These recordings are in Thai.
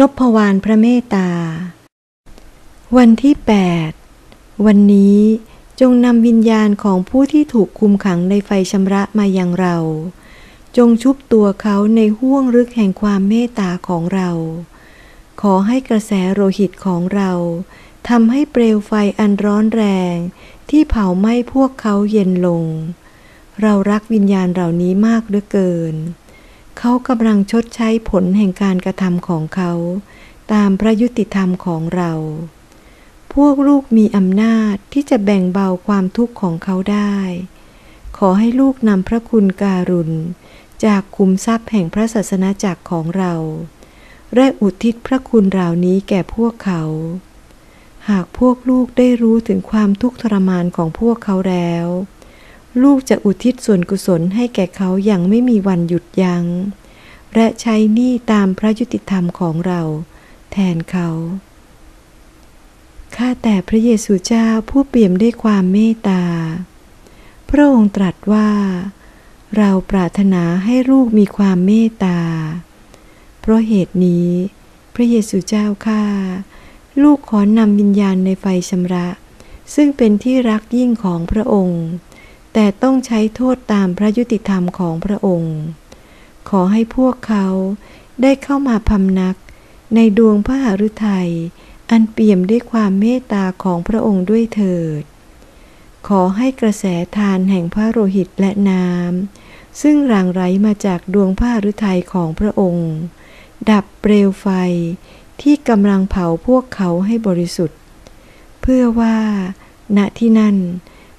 นพวานพระเมตตา วันที่ 8 วันนี้จงนำวิญญาณของผู้ที่ถูกคุมขังในไฟชำระมายังเรา จงชุบตัวเขาในห้วงลึกแห่งความเมตตาของเรา ขอให้กระแสโลหิตของเราทำให้เปลวไฟอันร้อนแรง ที่เผาไหม้พวกเขาเย็นลง เรารักวิญญาณเหล่านี้มากเหลือเกิน เขากำลังชดใช้ผลแห่งการกระทำของเขา ตามพระยุติธรรมของเรา พวกลูกมีอำนาจที่จะแบ่งเบาความทุกข์ของเขาได้ ขอให้ลูกนำพระคุณการุณ จากคุมทรัพย์แห่งพระศาสนาจักรของเราและอุทิศพระคุณเหล่านี้แก่พวกเขา หากพวกลูกได้รู้ถึงความทุกข์ทรมานของพวกเขาแล้ว ลูกจะอุทิศส่วนกุศลให้แก่เขาอย่างไม่มีวันหยุดยัง้ง และใช้หนี้ตามพระยุติธรรมของเรา แทนเขา ข้าแต่พระเยซูเจ้าผู้เปี่ยมด้วยความเมตตา พระองค์ตรัสว่า เราปรารถนาให้ลูกมีความเมตตา เพราะเหตุนี้ พระเยซูเจ้าข้าลูกขอนำวิญญาณในไฟชำระ ซึ่งเป็นที่รักยิ่งของพระองค์ แต่ต้องใช้โทษตามพระยุติธรรมของพระองค์ ขอให้พวกเขาได้เข้ามาพำนัก ในดวงพระหฤทัยอันเปี่ยมด้วยความเมตตาของพระองค์ด้วยเถิด ขอให้กระแสทานแห่งพระโลหิตและน้ำซึ่งหลั่งไหลมาจากดวงพระฤทัยของพระองค์ ดับเปลวไฟที่กำลังเผาพวกเขาให้บริสุทธิ์ เพื่อว่า ณที่นั่น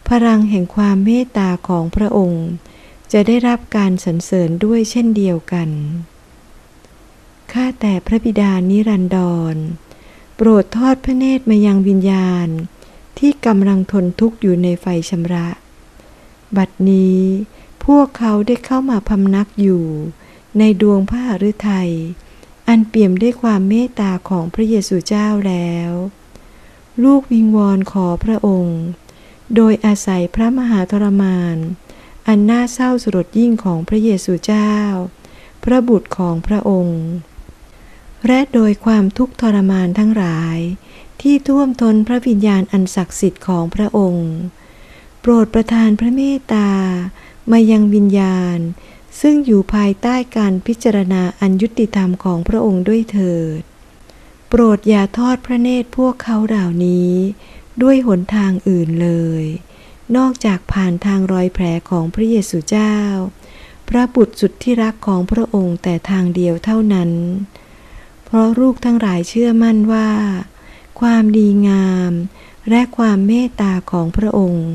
พลังแห่งความเมตตาของพระองค์ จะได้รับการสรรเสริญด้วยเช่นเดียวกัน ข้าแต่พระบิดานิรันดร โปรดทอดพระเนตรมายังวิญญาณ ที่กำลังทนทุกข์อยู่ในไฟชำระ บัดนี้พวกเขาได้เข้ามาพำนักอยู่ ในดวงพระฤทัยอันเปี่ยมด้วยความเมตตาของพระเยซูเจ้าแล้ว ลูกวิงวอนขอพระองค์ โดยอาศัยพระมหาทรมาน อันน่าเศร้าสลดยิ่งของพระเยซูเจ้า พระบุตรของพระองค์ และโดยความทุกข์ทรมานทั้งหลาย ที่ท่วมท้นพระวิญญาณอันศักดิ์สิทธิ์ของพระองค์ โปรดประทานพระเมตตามายังวิญญาณ ซึ่งอยู่ภายใต้การพิจารณาอันยุติธรรมของพระองค์ด้วยเถิด โปรดอย่าทอดพระเนตรพวกเขาเหล่านี้ ด้วยหนทางอื่นเลย นอกจากผ่านทางรอยแผลของพระเยซูเจ้า พระบุตรสุดที่รักของพระองค์แต่ทางเดียวเท่านั้น เพราะลูกทั้งหลายเชื่อมั่นว่า ความดีงาม และความเมตตาของพระองค์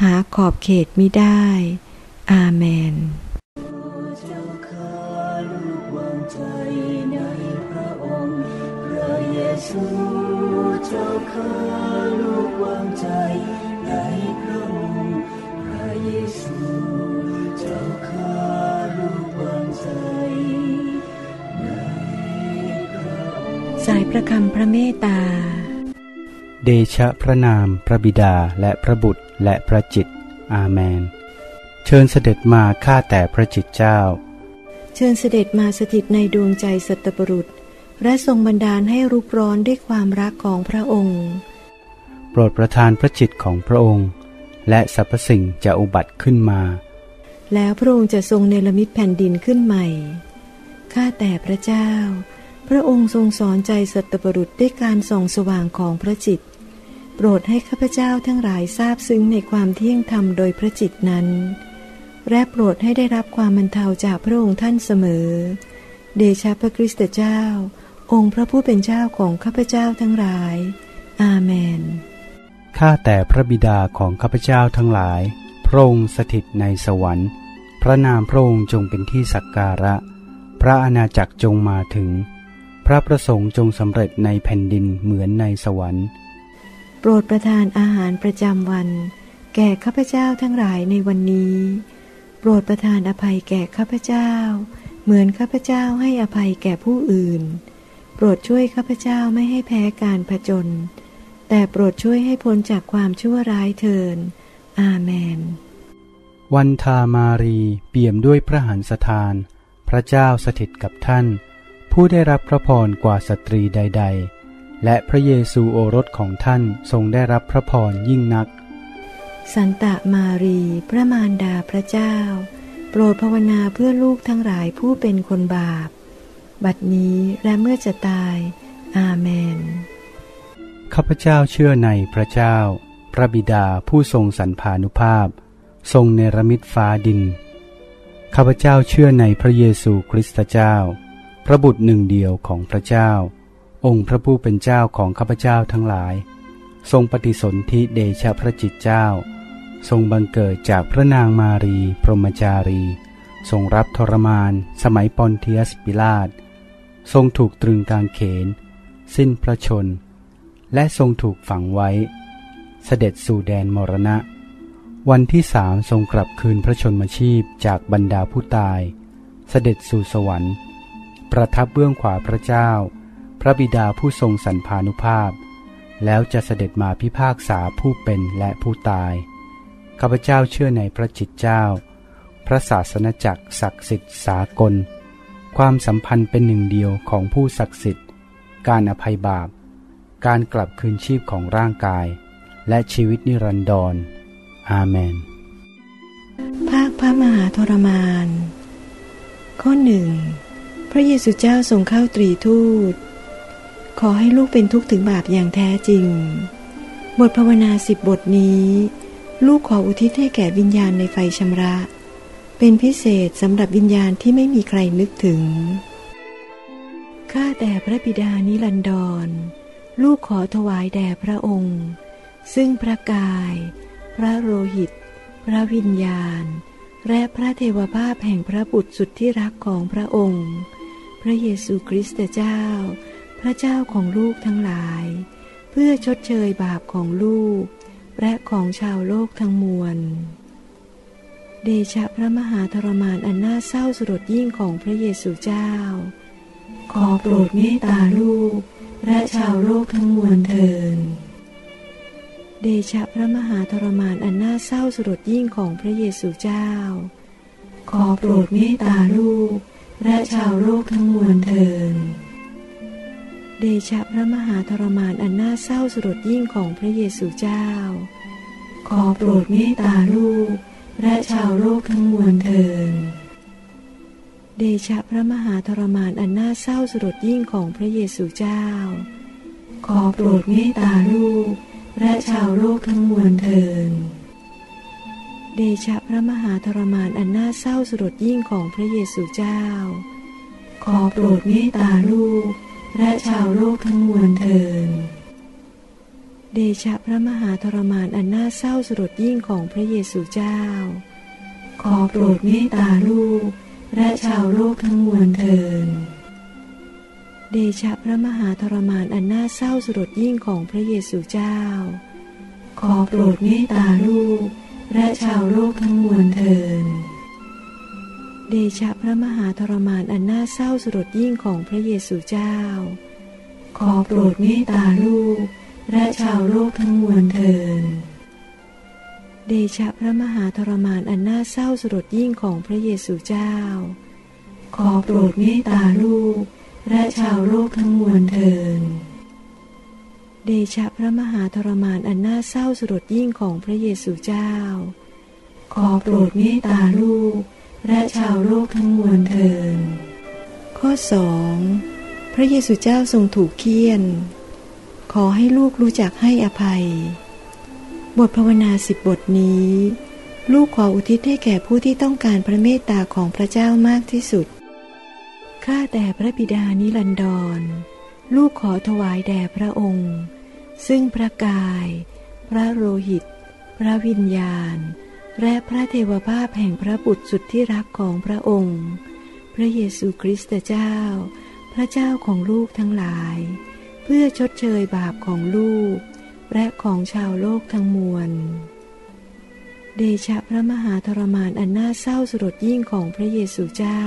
หาขอบเขตมิได้ อาเมนซู เจ้าข้าลูกวางใจในพระองค์พระเยซูเจ้าข้าลูกวางใจในพระองค์สายพระคำพระเมตตา เดชะพระนามพระบิดาและพระบุตรและพระจิต อาเมน เชิญเสด็จมาข้าแต่พระจิตเจ้า เชิญเสด็จมาสถิตในดวงใจสัตบุรุษ และทรงบันดาลให้รุกร้อนด้วยความรักของพระองค์ โปรดประทานพระจิตของพระองค์ และสรรพสิ่งจะอุบัติขึ้นมา แล้วพระองค์จะทรงเนรมิตแผ่นดินขึ้นใหม่ ข้าแต่พระเจ้า พระองค์ทรงสอนใจสัตบุรุษด้วยการส่องสว่างของพระจิต โปรดให้ข้าพเจ้าทั้งหลายทราบซึ้งในความเที่ยงธรรมโดยพระจิตนั้นและโปรดให้ได้รับความบรรเทาจากพระองค์ท่านเสมอ เดชะพระคริสตเจ้า องค์พระผู้เป็นเจ้าของข้าพเจ้าทั้งหลาย อาเมน ข้าแต่พระบิดาของข้าพเจ้าทั้งหลาย พระองค์สถิตในสวรรค์ พระนามพระองค์จงเป็นที่สักการะ พระอาณาจักรจงมาถึง พระประสงค์จงสำเร็จในแผ่นดินเหมือนในสวรรค์ โปรดประทานอาหารประจำวัน แก่ข้าพเจ้าทั้งหลายในวันนี้ โปรดประทานอภัยแก่ข้าพเจ้า เหมือนข้าพเจ้าให้อภัยแก่ผู้อื่น โปรดช่วยข้าพเจ้าไม่ให้แพ้การผจญแต่โปรดช่วยให้พ้นจากความชั่วร้ายเถิน อาเมน วันทามารีเปี่ยมด้วยพระหันสถาน พระเจ้าสถิตกับท่านผู้ผู้ได้รับพระพรกว่าสตรีใด ๆ และพระเยซูโอรสของท่านทรงได้รับพระพรยิ่งนัก สันตะมารีพระมารดาพระเจ้า โปรดภาวนาเพื่อลูกทั้งหลายผู้เป็นคนบาป บัดนี้และเมื่อจะตาย อาเมน ข้าพเจ้าเชื่อในพระเจ้า พระบิดาผู้ทรงสรรพานุภาพ ทรงเนรมิตฟ้าดิน ข้าพเจ้าเชื่อในพระเยซูคริสต์เจ้า พระบุตรหนึ่งเดียวของพระเจ้า องค์พระผู้เป็นเจ้าของข้าพเจ้าทั้งหลาย ทรงปฏิสนธิเดชะพระจิตเจ้า ทรงบังเกิดจากพระนางมารี พรหมจารี ทรงรับทรมาน สมัยปอนเทียสปิลาต ทรงถูกตรึงกางเขน สิ้นพระชน และทรงถูกฝังไว้ เสด็จสู่แดนมรณะ วันที่สามทรงกลับคืนพระชนมชีพจากบรรดาผู้ตาย เสด็จสู่สวรรค์ ประทับเบื้องขวาพระเจ้า พระบิดาผู้ทรงสรรพานุภาพ แล้วจะเสด็จมาพิพากษาผู้เป็นและผู้ตาย ข้าพเจ้าเชื่อในพระจิตเจ้า พระศาสนจักรศักดิ์สิทธิ์สากล ความสัมพันธ์เป็นหนึ่งเดียวของผู้ศักดิ์สิทธิ์ การอภัยบาป การกลับคืนชีพของร่างกาย และชีวิตนิรันดร อาเมน ภาคพระมหาทรมาน ข้อหนึ่งพระเยซูเจ้าทรงเข้าตรีทูต ขอให้ลูกเป็นทุกข์ถึงบาปอย่างแท้จริง บทภาวนาสิบบทนี้ ลูกขออุทิศให้แก่วิญญาณในไฟชำระ เป็นพิเศษสำหรับวิญญาณที่ไม่มีใครนึกถึง ข้าแต่พระบิดานิรันดร ลูกขอถวายแด่พระองค์ ซึ่งพระกาย พระโลหิต พระวิญญาณ และพระเทวภาพแห่งพระบุตรสุดที่รักของพระองค์ พระเยซูคริสต์เจ้า พระเจ้าของลูกทั้งหลาย เพื่อชดเชยบาปของลูก และของชาวโลกทั้งมวล เดชะพระมหาทรมานอันน่าเศร้าสลดยิ่งของพระเยซูเจ้า ขอโปรดเมตตาลูก และชาวโลกทั้งมวลเทินเดชะพระมหาทรมานอันน่าเศร้าสลดยิ่งของพระเยซูเจ้า ขอโปรดเมตตาลูก และชาวโลกทั้งมวลเทินเดชะพระมหาทรมานอันน่าเศร้าสลดยิ่งของพระเยซูเจ้า ขอโปรดเมตตาลูก และชาวโลกทั้งมวลเทิน เดชะพระมหาทรมานอันน่าเศร้าสลดยิ่งของพระเยซูเจ้า ขอโปรดเมตตาลูก และชาวโลกทั้งมวลเทิน เดชะพระมหาทรมานอันน่าเศร้าสลดยิ่งของพระเยซูเจ้า ขอโปรดเมตตาลูก และชาวโลกทั้งมวลเทิน เดชะพระมหาทรมานอันน่าเศร้าสลดยิ่งของพระเยซูเจ้า ขอโปรดเมตตาลูก และชาวโลกทั้งมวลเทินเดชะพระมหาทรมานอันน่าเศร้าสลดยิ่งของพระเยซูเจ้า ขอโปรดเมตตาลูก และชาวโลกทั้งมวลเทินเดชะพระมหาทรมานอันน่าเศร้าสลดยิ่งของพระเยซูเจ้า ขอโปรดเมตตาลูก และชาวโลกทั้งมวลเทิน เดชะพระมหาทรมานอันน่าเศร้าสลดยิ่งของพระเยซูเจ้า ขอโปรดเมตตาลูก และชาวโลกทั้งมวลเทิน เดชะพระมหาทรมานอันน่าเศร้าสลดยิ่งของพระเยซูเจ้า ขอโปรดเมตตาลูก และชาวโลกทั้งมวลเทิน ข้อสองพระเยซูเจ้าทรงถูกเคี่ยน ขอให้ลูกรู้จักให้อภัย บทภาวนาสิบบทนี้ ลูกขออุทิศให้แก่ผู้ที่ต้องการพระเมตตาของพระเจ้ามากที่สุด ข้าแต่พระบิดานิรันดร ลูกขอถวายแด่พระองค์ ซึ่งพระกาย พระโลหิต พระวิญญาณ และพระเทวภาพแห่งพระบุตรสุดที่รักของพระองค์ พระเยซูคริสต์เจ้า พระเจ้าของลูกทั้งหลาย เพื่อชดเชยบาปของลูก และของชาวโลกทั้งมวล เดชะพระมหาทรมานอันน่าเศร้าสลดยิ่งของพระเยซูเจ้า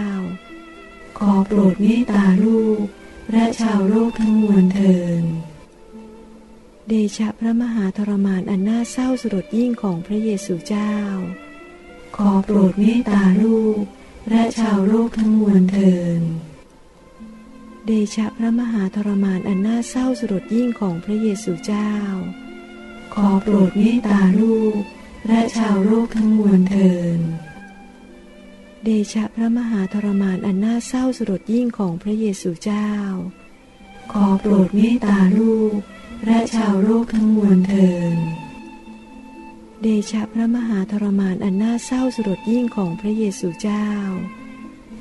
ขอโปรดเมตตาลูก และชาวโลกทั้งมวลเทินเดชะพระมหาทรมานอันน่าเศร้าสลดยิ่งของพระเยซูเจ้า ขอโปรดเมตตาลูก และชาวโลกทั้งมวลเทิน เดชะพระมหาทรมานอันน่าเศร้าสลดยิ่งของพระเยซูเจ้า ขอโปรดเมตตาลูก และชาวโลกทั้งมวลเทินเดชะพระมหาทรมานอันน่าเศร้าสลดยิ่งของพระเยซูเจ้า ขอโปรดเมตตาลูก และชาวโลกทั้งมวลเทินเดชะพระมหาทรมานอันน่าเศร้าสลดยิ่งของพระเยซูเจ้า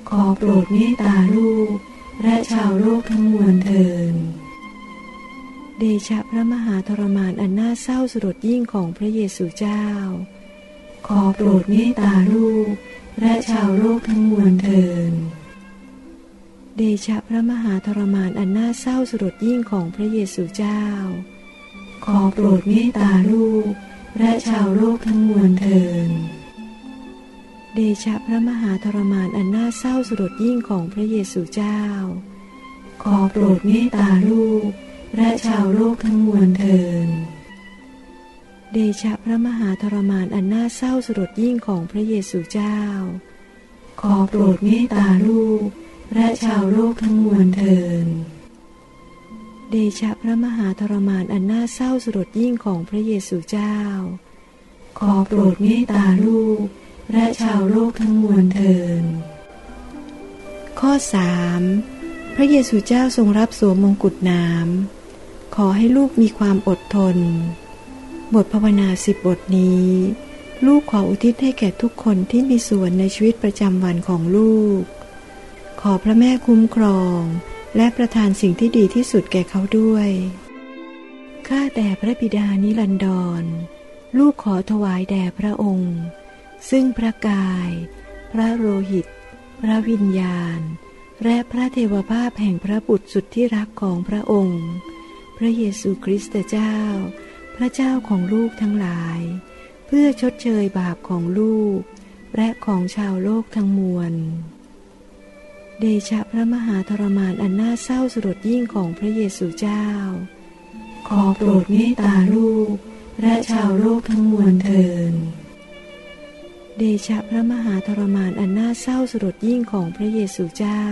ขอโปรดเมตตาลูก และชาวโลกทั้งมวลเทินเดชะพระมหาทรมานอันน่าเศร้าสลดยิ่งของพระเยซูเจ้า ขอโปรดเมตตาลูก และชาวโลกทั้งมวลเทินเดชะพระมหาทรมานอันน่าเศร้าสลดยิ่งของพระเยซูเจ้า ขอโปรดเมตตาลูก และชาวโลกทั้งมวลเทิน เดชะพระมหาทรมานอันน่าเศร้าสลดยิ่งของพระเยซูเจ้า ขอโปรดเมตตาลูก และชาวโลกทั้งมวลเทินเดชะพระมหาทรมานอันน่าเศร้าสลดยิ่งของพระเยซูเจ้า ขอโปรดเมตตาลูก และชาวโลกทั้งมวลเทินเดชะพระมหาทรมานอันน่าเศร้าสลดยิ่งของพระเยซูเจ้า ขอโปรดเมตตาลูก และชาวโลกทั้งมวลเทิน ข้อสามพระเยซูเจ้าทรงรับสวมมงกุฎน้ำ ขอให้ลูกมีความอดทน บทภาวนาสิบบทนี้ ลูกขออุทิศให้แก่ทุกคนที่มีส่วนในชีวิตประจำวันของลูก ขอพระแม่คุ้มครอง และประทานสิ่งที่ดีที่สุดแก่เขาด้วย ข้าแต่พระบิดานิรันดร ลูกขอถวายแด่พระองค์ ซึ่งพระกาย พระโลหิต พระวิญญาณ และพระเทวภาพแห่งพระบุตรสุดที่รักของพระองค์ พระเยซูคริสต์เจ้า พระเจ้าของลูกทั้งหลาย เพื่อชดเชยบาปของลูก และของชาวโลกทั้งมวล เดชะพระมหาทรมานอันน่าเศร้าสลดยิ่งของพระเยซูเจ้า ขอโปรดเมตตาลูก และชาวโลกทั้งมวลเทิน เดชะพระมหาทรมานอันน่าเศร้าสลดยิ่งของพระเยซูเจ้า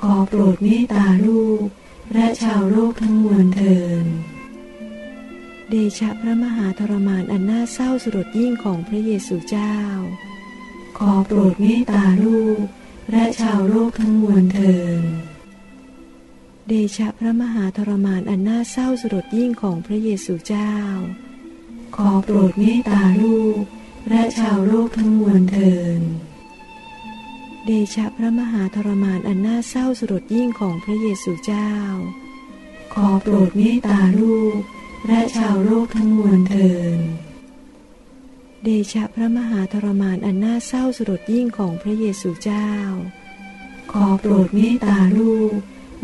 ขอโปรดเมตตาลูก และชาวโลกทั้งมวลเทินเดชะพระมหาทรมานอันน่าเศร้าสลดยิ่งของพระเยซูเจ้า ขอโปรดเมตตาลูก และชาวโลกทั้งมวลเทินเดชะพระมหาทรมานอันน่าเศร้าสลดยิ่งของพระเยซูเจ้า ขอโปรดเมตตาลูก และชาวโลกทั้งมวลเทิน เดชะพระมหาทรมานอันน่าเศร้าสลดยิ่งของพระเยซูเจ้า ขอโปรดเมตตาลูก และชาวโลกทั้งมวลเทิน เดชะพระมหาทรมานอันน่าเศร้าสลดยิ่งของพระเยซูเจ้า ขอโปรดเมตตาลูก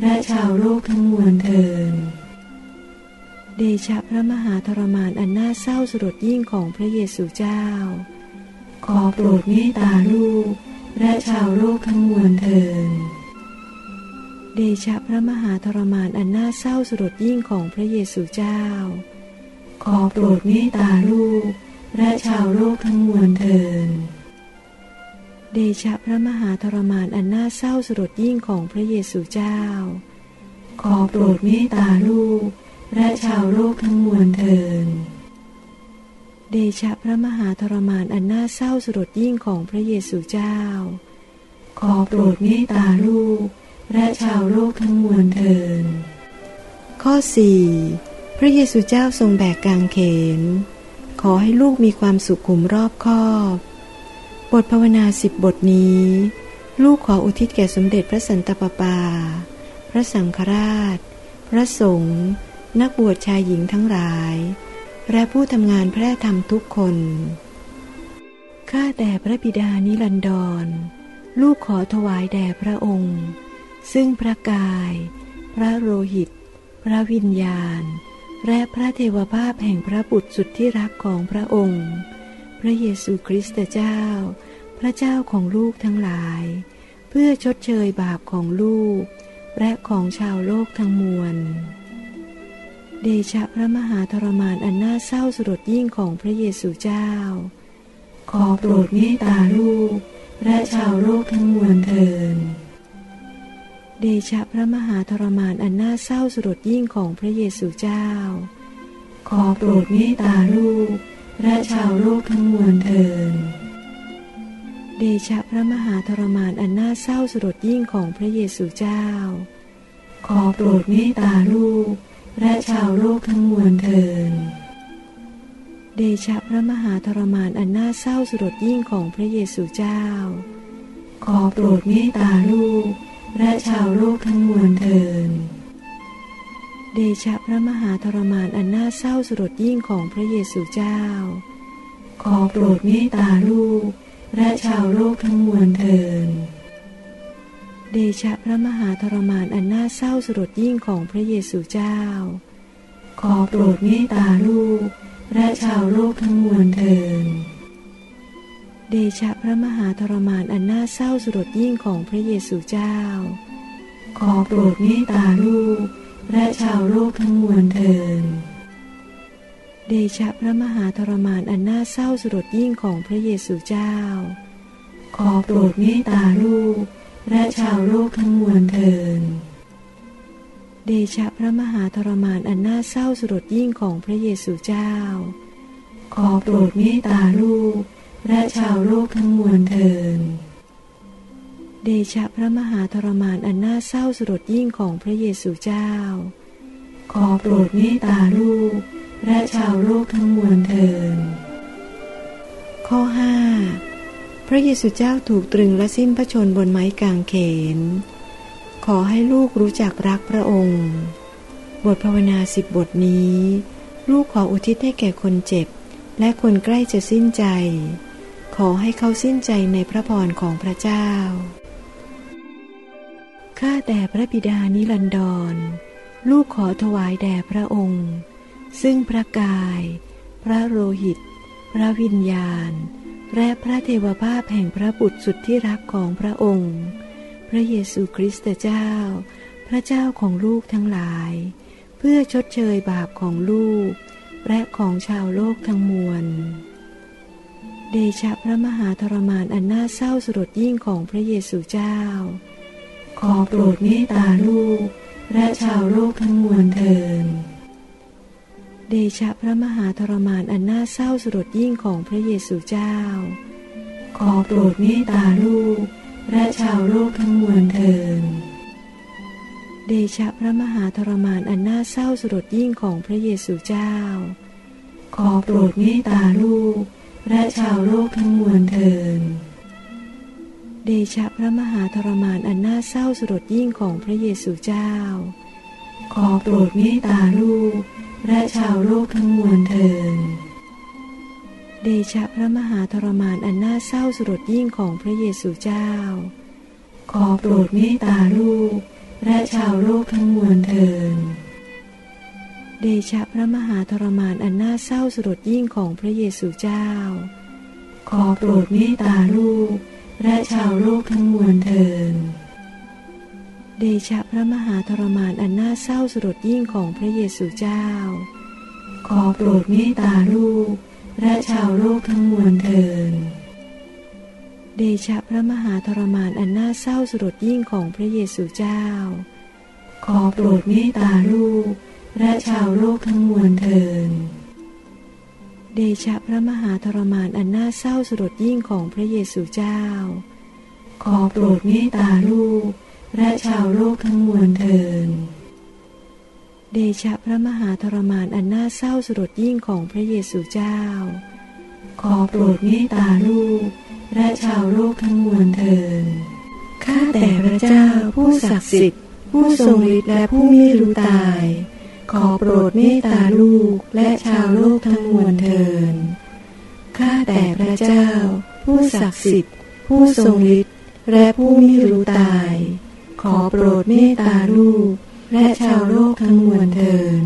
และชาวโลกทั้งมวลเทิน เดชะพระมหาทรมานอันน่าเศร้าสลดยิ่งของพระเยซูเจ้า ขอโปรดเมตตาลูก และชาวโลกทั้งมวลเทินเดชะพระมหาทรมานอันน่าเศร้าสลดยิ่งของพระเยซูเจ้า ขอโปรดเมตตาลูก และชาวโลกทั้งมวลเทินเดชะพระมหาทรมานอันน่าเศร้าสลดยิ่งของพระเยซูเจ้า ขอโปรดเมตตาลูก และชาวโลกทั้งมวลเทิน เดชะพระมหาทรมานอันน่าเศร้าสลดยิ่งของพระเยซูเจ้า ขอโปรดเมตตาลูก และชาวโลกทั้งมวลเทิน ข้อ 4 พระเยซูเจ้าทรงแบกกางเขน ขอให้ลูกมีความสุขขุมรอบคอบ บทภาวนาสิบบทนี้ ลูกขออุทิศแก่สมเด็จพระสันตะปาปา พระสังฆราช พระสงฆ์ นักบวชชายหญิงทั้งหลาย และผู้ทำงานแพร่ธรรมทุกคน ข้าแต่พระบิดานิรันดร ลูกขอถวายแด่พระองค์ ซึ่งพระกาย พระโลหิต พระวิญญาณ และพระเทวภาพแห่งพระบุตรสุดที่รักของพระองค์ พระเยซูคริสต์เจ้า พระเจ้าของลูกทั้งหลาย เพื่อชดเชยบาปของลูก และของชาวโลกทั้งมวล เดชะพระมหาทรมานอันน่าเศร้าสลดยิ่งของพระเยซูเจ้าขอโปรดเมตตาลูกและชาวโลกทั้งมวลเทินเเดชะพระมหาทรมานอันน่าเศร้าสลดยิ่งของพระเยซูเจ้า ขอโปรดเมตตาลูก และชาวโลกทั้งมวลเทินเดชะพระมหาทรมานอันน่าเศร้าสลดยิ่งของพระเยซูเจ้า ขอโปรดเมตตาลูก และชาวโลกทั้งมวลเทิน เดชะพระมหาทรมานอันน่าเศร้าสลดยิ่งของพระเยซูเจ้า ขอโปรดเมตตาลูก และชาวโลกทั้งมวลเทิน เดชะพระมหาทรมานอันน่าเศร้าสลดยิ่งของพระเยซูเจ้า ขอโปรดเมตตาลูก และชาวโลกทั้งมวลเทิน เดชะพระมหาทรมานอันน่าเศร้าสลดยิ่งของพระเยซูเจ้า ขอโปรดเมตตาลูก และชาวโลกทั้งมวลเทินเดชะพระมหาทรมานอันน่าเศร้าสลดยิ่งของพระเยซูเจ้า ขอโปรดเมตตาลูก และชาวโลกทั้งมวลเทินเดชะพระมหาทรมานอันน่าเศร้าสลดยิ่งของพระเยซูเจ้า ขอโปรดเมตตาลูก และชาวโลกทั้งมวลเทิน เดชะพระมหาทรมานอันน่าเศร้าสลดยิ่งของพระเยซูเจ้า ขอโปรดเมตตาลูก และชาวโลกทั้งมวลเทิน เดชะพระมหาทรมานอันน่าเศร้าสลดยิ่งของพระเยซูเจ้า ขอโปรดเมตตาลูก และชาวโลกทั้งมวลเทิน ข้อ5 พระเยซูเจ้าถูกตรึงและสิ้นพระชนบนไม้กางเขน ขอให้ลูกรู้จักรักพระองค์ บทภาวนาสิบบทนี้ ลูกขออุทิศให้แก่คนเจ็บ และคนใกล้จะสิ้นใจ ขอให้เขาสิ้นใจในพระพรของพระเจ้า ข้าแต่พระบิดานิรันดร ลูกขอถวายแด่พระองค์ ซึ่งพระกาย พระโลหิต พระวิญญาณ และพระเทวภาพแห่งพระบุตรสุดที่รักของพระองค์ พระเยซูคริสต์เจ้า พระเจ้าของลูกทั้งหลาย เพื่อชดเชยบาปของลูก และของชาวโลกทั้งมวล เดชะพระมหาทรมานอันน่าเศร้าสลดยิ่งของพระเยซูเจ้า ขอโปรดเมตตาลูก และชาวโลกทั้งมวลเทิน เดชะพระมหาทรมานอันน่าเศร้าสลดยิ่งของพระเยซูเจ้า ขอโปรดเมตตาลูก และชาวโลกทั้งมวลเทินเดชะพระมหาทรมานอันน่าเศร้าสลดยิ่งของพระเยซูเจ้า ขอโปรดเมตตาลูก และชาวโลกทั้งมวลเทินเดชะพระมหาทรมานอันน่าเศร้าสลดยิ่งของพระเยซูเจ้า ขอโปรดเมตตาลูก และชาวโลกทั้งมวลเทินเดชะพระมหาทรมานอันน่าเศร้าสลดยิ่งของพระเยซูเจ้า ขอโปรดเมตตาลูก และชาวโลกทั้งมวลเทินเดชะพระมหาทรมานอันน่าเศร้าสลดยิ่งของพระเยซูเจ้า ขอโปรดเมตตาลูก และชาวโลกทั้งมวลเทิน เดชะพระมหาทรมานอันน่าเศร้าสลดยิ่งของพระเยซูเจ้า ขอโปรดเมตตาลูก และชาวโลกทั้งมวลเทินเดชะพระมหาทรมานอันน่าเศร้าสลดยิ่งของพระเยซูเจ้า ขอโปรดเมตตาลูก และชาวโลกทั้งมวลเทินเดชะพระมหาทรมานอันน่าเศร้าสลดยิ่งของพระเยซูเจ้า ขอโปรดเมตตาลูก และชาวโลกทั้งมวลเทิน เดชะพระมหาทรมานอันน่าเศร้าสลดยิ่งของพระเยซูเจ้า ขอโปรดเมตตาลูก และชาวโลกทั้งมวลเทิน ข้าแต่พระเจ้าผู้ศักดิ์สิทธิ์ ผู้ทรงฤทธิ์และผู้ไม่รู้ตาย ขอโปรดเมตตาลูกและชาวโลกทั้งมวลเทิน ข้าแต่พระเจ้า ผู้ศักดิ์สิทธิ์ ผู้ทรงฤทธิ์และผู้ไม่รู้ตาย ขอโปรดเมตตาลูก และชาวโลกทั้งมวลเทิน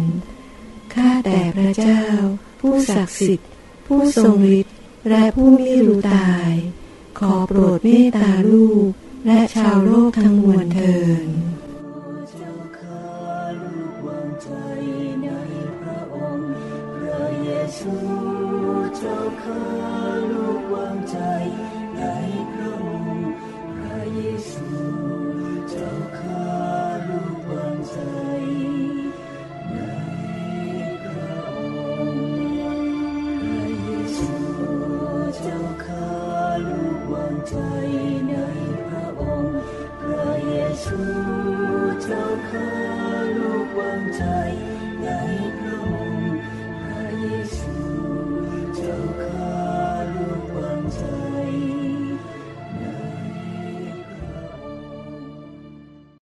ข้าแต่พระเจ้า ผู้ศักดิ์สิทธิ์ ผู้ทรงฤทธิ์และผู้ไม่รู้ตาย ขอโปรดเมตตาลูก และชาวโลกทั้งมวลเทินเจ้าข้าลูกวางใจในพระองค์